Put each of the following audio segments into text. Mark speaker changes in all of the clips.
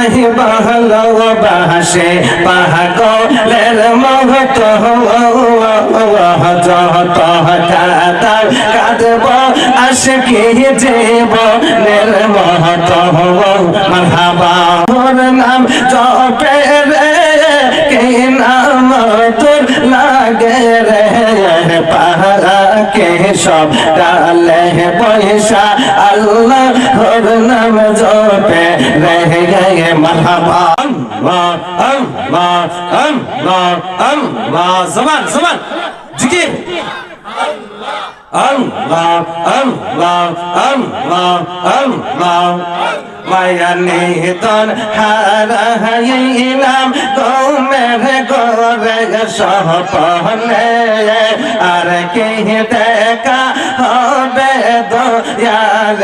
Speaker 1: তোমায় ভালোবাসে পাগলের মহত যত কাদার কাঁদব, আশকি জীবনের মহত মারহাবা। নাম জপে রে, কে নাম তোর লাগে রে। পাহাকে সব ডালে পয়সা আল্লাহ ওর নাম জপে রে গে মারহাবা আল্লাহ আল্লাহ আল্লাহ আল্লাহ জমান জমান জিকির আল্লাহ আল্লাহ আল্লাহ আল্লাহ মায়া নিতন হারাইলাম তোমের গোরে সহপনে আর কে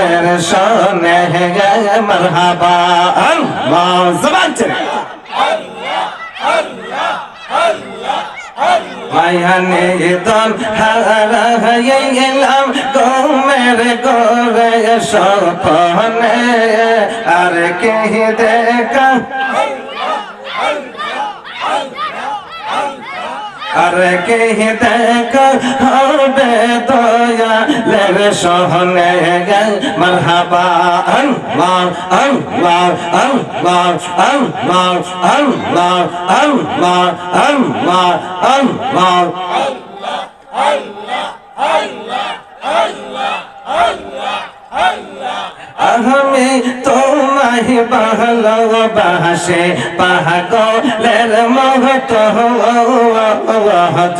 Speaker 1: দয়ালের সনে মরহাবা জবান ছেড়ে মায়ানে তন হারাইলাম গোমের গোরে সপনে আর কে দেখা আর কে দেখা হবে দয়া লের সহনে মারহাবা আল্লাহ আল্লাহ আল্লাহ আল্লাহ আল্লাহ আল্লাহ আল্লাহ আল্লাহ আমি ভালোবাসে পাগলের মহত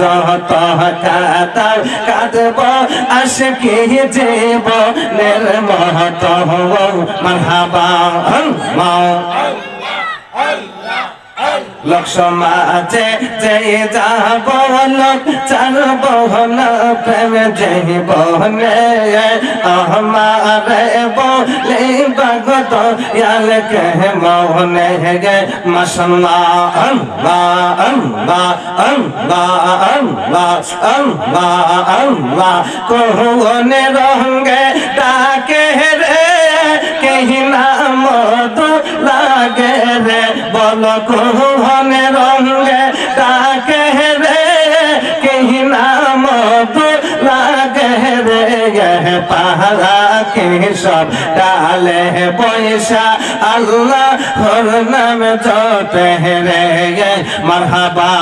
Speaker 1: যত কাতার কাঁদব লেল জীবনের মহত মারহাবা আল্লাহ। লক্ষ মাঝে যে যাব লোক চার বহন প্রেম যে বহনে আমারে বলে ভগত ইয়াল কে মোহনে গে মসল্লা আল্লাহ আল্লাহ আল্লাহ আল্লাহ আল্লাহ আল্লাহ কোহনে রঙ্গে কোহনে রঙ্গে ডাকে রে, কেহি নাম লাগে কে সব ডালে পয়সা আল্লাহ হর নাম জপে রে। মারহাবা,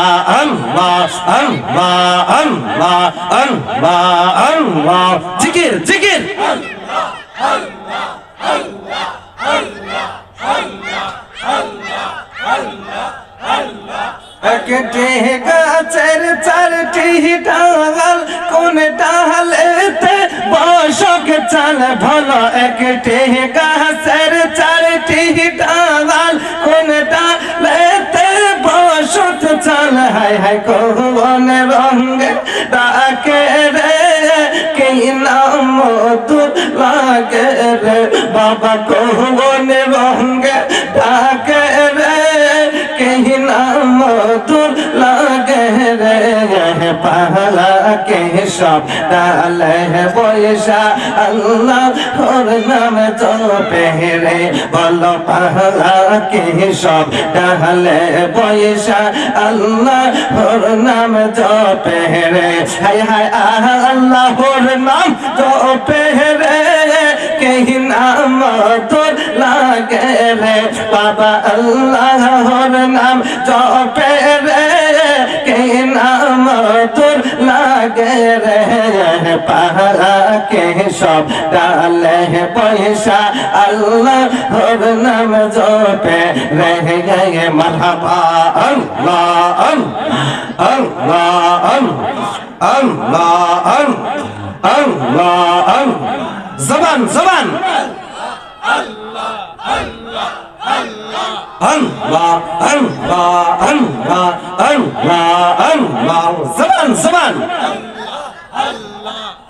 Speaker 1: আল্লাহ আল্লাহ আল্লাহ আল্লাহ আল্লাহ। জিকির জিকির। একটি গাছের চারটি ডাল, কোন ডালেতে বসক চাল, ভালো একটি গাছের চারটি ডাল, কোন ডালেতে বসত চাল হাই হাই কোন রঙে ডাকে রে, কে নাম লাগে রে, বাবা পাহলা কে সব ডালে পয়সা আল্লাহ ওর নাম তো পেহরে বলো ডালে পয়সা আল্লাহ ওর নাম তো পেহরে। হায় আহ, আল্লাহ ওর নাম তো পেহরে কে নাম লাগে রে। বাবা, আল্লাহ ওর নাম জপে পাহারা কে সব ডালে পয়সা আল্লাহ ওর নাম জপে রে গে মারহাবা। আল্লাহ আল্লাহ আল্লাহ আল্লাহ। জবান জবান। আল্লাহ আল্লাহ আল্লাহ আল্লাহ। আল্লাহ জবান জবান। আল্লাহ আল্লাহ